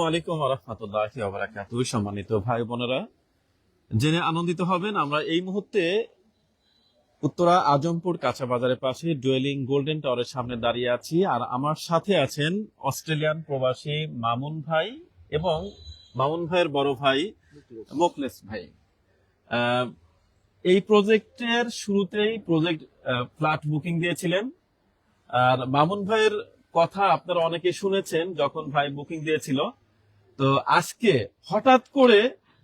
আলাইকুম সম্মানিত ভাই বোনেরা। জেনে আনন্দিত হবেন আমরা এই মুহূর্তে উত্তরা আজমপুর কাঁচা বাজারের পাশে ডুয়েলিং গোল্ডেন টাওয়ারের সামনে দাঁড়িয়ে আছি আর আমার সাথে আছেন অস্ট্রেলিয়ান প্রবাসী মামুন ভাই এবং মামুন ভাইয়ের বড় ভাই মোকলেস ভাই। এই প্রজেক্টের শুরুতেই প্রজেক্ট ফ্ল্যাট বুকিং দিয়েছিলেন। আর মামুন ভাইয়ের কথা আপনারা অনেকে শুনেছেন যখন ভাই বুকিং দিয়েছিল। তো আজকে হঠাৎ করে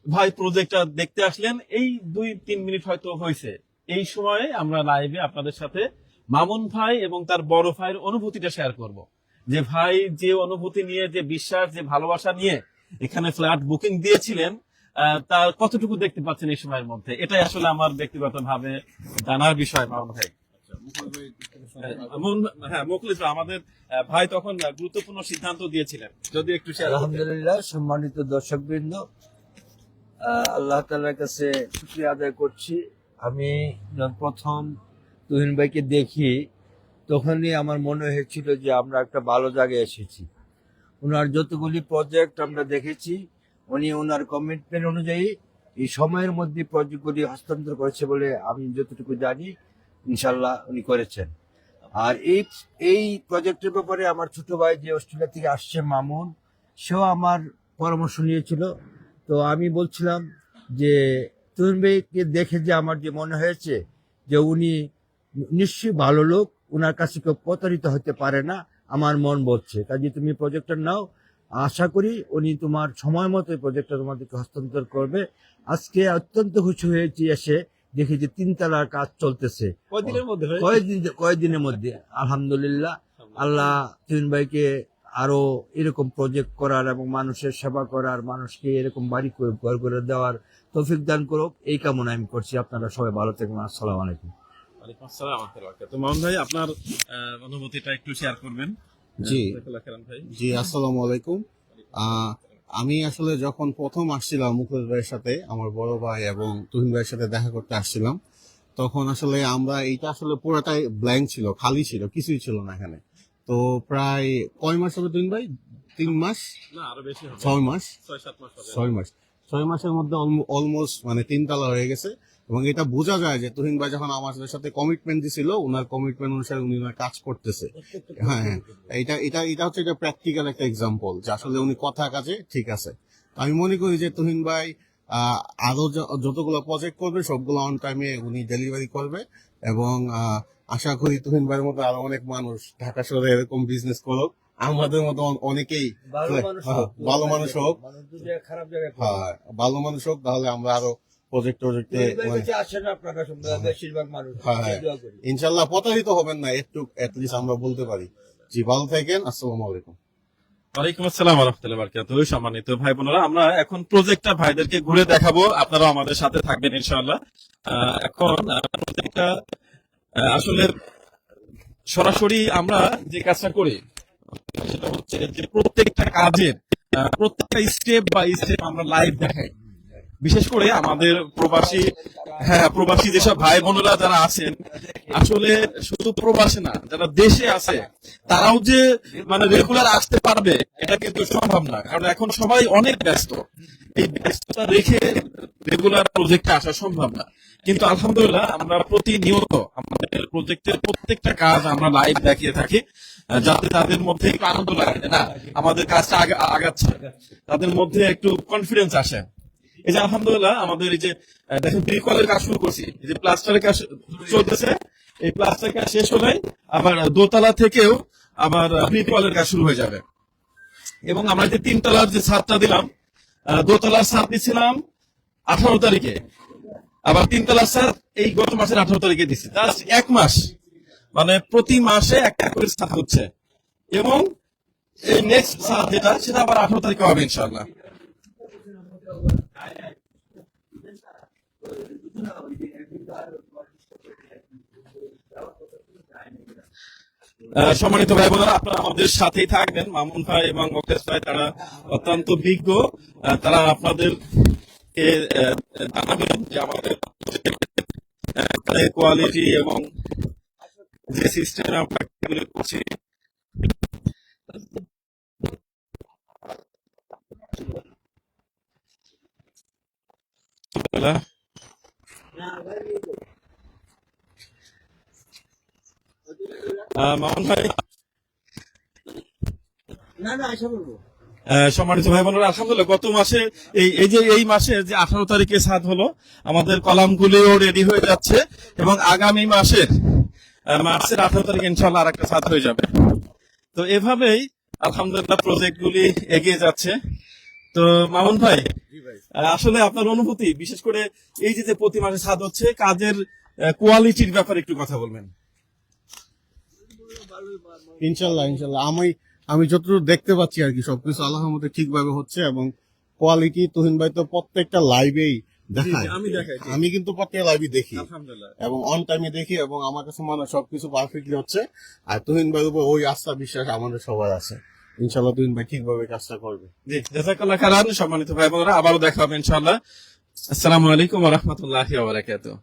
ভাই প্রজেক্টটা দেখতে আসলেন, এই দুই, তিন মিনিট হয়তো হয়েছে। এই সময়ে আমরা লাইভে আপনাদের সাথে মামুন ভাই এবং তার বড় ভাইয়ের অনুভূতিটা শেয়ার করব। যে ভাই যে অনুভূতি নিয়ে, যে বিশ্বাস, যে ভালোবাসা নিয়ে এখানে ফ্ল্যাট বুকিং দিয়েছিলেন তার কতটুকু দেখতে পাচ্ছেন এই সময়ের মধ্যে? এটাই আসলে আমার ব্যক্তিগত ভাবে জানার বিষয়, মামুন ভাই। হ্যাঁ ভাই তখন গুরুত্বপূর্ণ সিদ্ধান্ত দিয়েছিলেন। যদি একটু আলহামদুলিল্লাহ, সম্মানিত দর্শক বৃন্দ আল্লাহ কাছে আদায় করছি। আমি প্রথম তুহিন ভাইকে দেখি, তখনই আমার মনে হয়েছিল যে আমরা একটা ভালো জায়গায় এসেছি। ওনার যতগুলি প্রজেক্ট আমরা দেখেছি, উনি ওনার কমিটমেন্ট অনুযায়ী এই সময়ের মধ্যে প্রজেক্টগুলি হস্তান্তর করেছে বলে আমি যতটুকু জানি ইনশাল্লাহ উনি করেছেন। আর এই এই প্রজেক্টের ব্যাপারে আমার ছোট ভাই যে অস্ট্রেলিয়া থেকে আসছে, মামুন, সেও আমার পরামর্শ নিয়েছিল। তো আমি বলছিলাম যে, তুহিন ভাইকে দেখে যে আমার যে মনে হয়েছে যে উনি নিশ্চয়ই ভালো লোক ওনার কাছে কেউ প্রতারিত হতে পারে না, আমার মন বলছে। কাজে তুমি প্রজেক্টটা নাও। আশা করি উনি তোমার সময় মতো প্রজেক্টটা তোমাদেরকে হস্তান্তর করবে। আজকে অত্যন্ত খুশি হয়েছি এসে দেখি যে তিনতলার কাজ চলতেছে। কয়দিনের মধ্যে কয়েকদিন কয়েকদিনের মধ্যে? আলহামদুলিল্লাহ আল্লাহ তিন ভাইকে আরও এরকম প্রজেক্ট করার এবং মানুষের সেবা করার মানুষকে এরকম বাড়ি করে ঘর করে দেওয়ার তৌফিক দান করুক। এই কামনা আমি করছি। আপনারা সবাই ভালো থাকবেন। আসসালাম আলাইকুম। তো মামুন ভাই আপনার আহ, অনুভূতিটা একটু শেয়ার করবেন। জি। ভাই। জি আসসালামু আলাইকুম। আহ, আমি আসলে যখন প্রথম আসছিলাম মুকেশ ভাইয়ের সাথে আমার বড় ভাই এবং তুহিন ভাইয়ের সাথে দেখা করতে আসছিলাম তখন আসলে আমরা এইটা আসলে পুরোটাই ব্ল্যাঙ্ক ছিল খালি ছিল কিছুই ছিল না এখানে। তো প্রায় কয় মাস হবে তুহিন ভাই? তিন মাস? ছয় মাস? ছয় মাস ছয় মাসের মধ্যে অলমোস্ট মানে তিনতলা হয়ে গেছে। এবং এটা বোঝা যায় যে তুহিন ভাই যখন আমাদের সাথে কমিটমেন্ট দিছিল ওনার কমিটমেন্ট অনুসারে উনি ওনার কাজ করতেছে। হ্যাঁ হ্যাঁ। এটা এটা এটা হচ্ছে এটা প্র্যাকটিক্যাল একটা এক্সাম্পল যে আসলে উনি কথা কাজে ঠিক আছে। আমি মনে করি যে তুহিন ভাই আরও যতগুলো প্রজেক্ট করবে সবগুলো অন টাইমে উনি ডেলিভারি করবে এবং আশা করি তুহিন ভাইয়ের মতো আরও অনেক মানুষ ঢাকা শহরে এরকম বিজনেস করুক। আমাদের মতো অনেকেই ভালো মানুষ হ্যাঁ, হোক, ভালো মানুষ হোক। হ্যাঁ ভালো মানুষ হোক তাহলে আমরা আরও প্রজেক্ট টজেক্টে হ্যাঁ, হ্যাঁ। করি। ইনশাল্লাহ প্রতারিত হবেন না একটু অ্যাটলিস্ট আমরা বলতে পারি। জি ভালো থাকেন আসসালামু আলাইকুম। ওয়ালাইকুম আসসালাম ওয়া রাহমাতুল্লাহি সম্মানিত ভাই বোনেরা আমরা এখন প্রজেক্টটা ভাইদেরকে ঘুরে দেখাবো। আপনারা আমাদের সাথে থাকবেন ইনশাআল্লাহ। আহ, এখন প্রজেক্টটা আসলে সরাসরি আমরা যে কাজটা করি সেটা হচ্ছে যে প্রত্যেকটা কাজের আহ, প্রত্যেকটা স্টেপ বাই স্টেপ আমরা লাইভ দেখাই। বিশেষ করে আমাদের প্রবাসী হ্যাঁ প্রবাসী যেসব ভাই বোনেরা যারা আছেন, আসলে শুধু প্রবাসী না, যারা দেশে আছে, তারাও যে মানে রেগুলার আসতে পারবে, এটা কিন্তু সম্ভব না। কারণ এখন সবাই অনেক ব্যস্ত। এই ব্যস্ততা রেখে রেগুলার প্রজেক্টে আসা সম্ভব না। কিন্তু আলহামদুলিল্লাহ, আমরা প্রতিনিয়ত আমাদের প্রজেক্টের প্রত্যেকটা কাজ আমরা লাইভ দেখিয়ে থাকি যাতে তাদের মধ্যে একটু আনন্দ লাগে না? আমাদের কাজটা আগাচ্ছে। তাদের মধ্যে একটু কনফিডেন্স আসে। এই যে আলহামদুলিল্লাহ, আমাদের এই যে দেখেন ব্রিকলের কাজ শুরু করছি। এই যে প্লাস্টারের কাজ চলতেছে, এই প্লাস্টার কাজ শেষ হলে আবার দোতলা থেকেও আবার ব্রিকলের কাজ শুরু হয়ে যাবে। এবং আমরা যে তিনতলার যে ছাদটা দিলাম দোতলার ছাদ দিচ্ছিলাম আঠারো তারিখে। আবার তিনতলার ছাদ এই গত মাসের আঠারো তারিখে দিচ্ছি জাস্ট এক মাস। মানে প্রতি মাসে একটা করে ছাদ হচ্ছে। এবং এই নেক্সট ছাদ যেটা, সেটা আবার আঠারো তারিখে হবে ইনশাল্লাহ সম্মানিত ভাই বোনেরা, আপনারা আমাদের সাথেই থাকবেন। মামুন ভাই এবং মুকেশ ভাই, তারা অত্যন্ত বিজ্ঞ। তারা আপনাদের জানাবেন যে আমাদের কোয়ালিটি এবং যে সিস্টেম আমরা করছি আলহামদুলিল্লাহ আহ, মামুন ভাই? আশা করব। আহ, সম্মানিত ভাই বোনেরা আলহামদুলিল্লাহ গত মাসে এই এই যে এই মাসে যে আঠারো তারিখে সাদ হলো আমাদের কলামগুলিও রেডি হয়ে যাচ্ছে এবং আগামী মাসের আহ, মার্চের আঠারো তারিখ ইনশাল্লাহ আর একটা সাদ হয়ে যাবে। তো এভাবেই আলহামদুলিল্লাহ প্রজেক্ট গুলি এগিয়ে যাচ্ছে। তো মামুন ভাই আসলে আপনার অনুভূতি বিশেষ করে এই যে প্রতি মাসে সাদ হচ্ছে কাজের কোয়ালিটির ব্যাপারে একটু কথা বলবেন। ইনশাল্লাহ ইনশাল্লাহ। আমি আমি যতটুকু দেখতে পাচ্ছি আর কি সবকিছু আল্লাহর মধ্যে ঠিকভাবে হচ্ছে এবং কোয়ালিটি তুহিন ভাই তো প্রত্যেকটা লাইভেই দেখায়। আমি দেখাই, আমি কিন্তু প্রত্যেক লাইভই দেখি। আলহামদুলিল্লাহ। এবং অন টাইমে দেখি এবং আমার কাছে মনে হয় সবকিছু পারফেক্টলি হচ্ছে। আর তুহিন ভাইয়ের উপর ওই আস্থা বিশ্বাস আমাদের সবার আছে। ইনশাল্লাহ দুদিন ভাই ঠিকভাবে কাজটা করবে। জি জাজাকাল্লাহ খারাপ সম্মানিত ভাই বোনেরা, আবারও দেখা হবে ইনশাআল্লাহ। আসসালামু আলাইকুম রাহমাতুল্লাহি বারাকাতুহু।